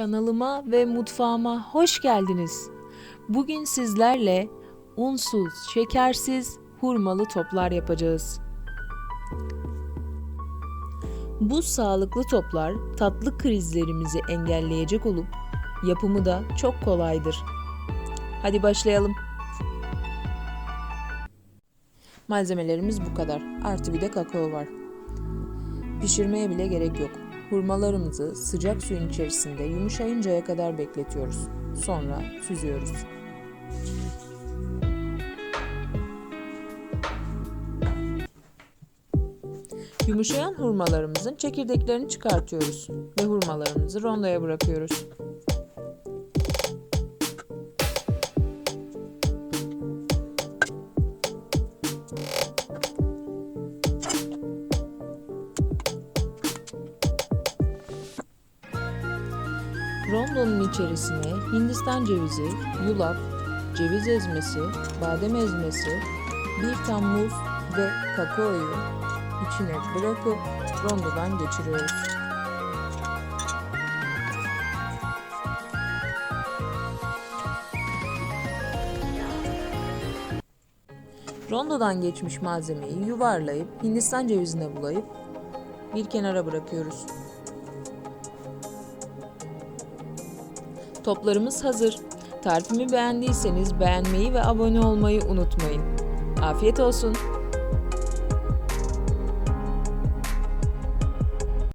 Kanalıma ve mutfağıma hoş geldiniz. Bugün sizlerle unsuz, şekersiz hurmalı toplar yapacağız. Bu sağlıklı toplar tatlı krizlerimizi engelleyecek olup yapımı da çok kolaydır. Hadi başlayalım. Malzemelerimiz bu kadar. Artı bir de kakao var. Pişirmeye bile gerek yok. Hurmalarımızı sıcak suyun içerisinde yumuşayıncaya kadar bekletiyoruz. Sonra süzüyoruz. Yumuşayan hurmalarımızın çekirdeklerini çıkartıyoruz ve hurmalarımızı rondoya bırakıyoruz. Rondonun içerisine Hindistan cevizi, yulaf, ceviz ezmesi, badem ezmesi, bir tam muz ve kakaoyu içine bırakıp rondodan geçiriyoruz. Rondodan geçmiş malzemeyi yuvarlayıp Hindistan cevizine bulayıp bir kenara bırakıyoruz. Toplarımız hazır. Tarifimi beğendiyseniz beğenmeyi ve abone olmayı unutmayın. Afiyet olsun.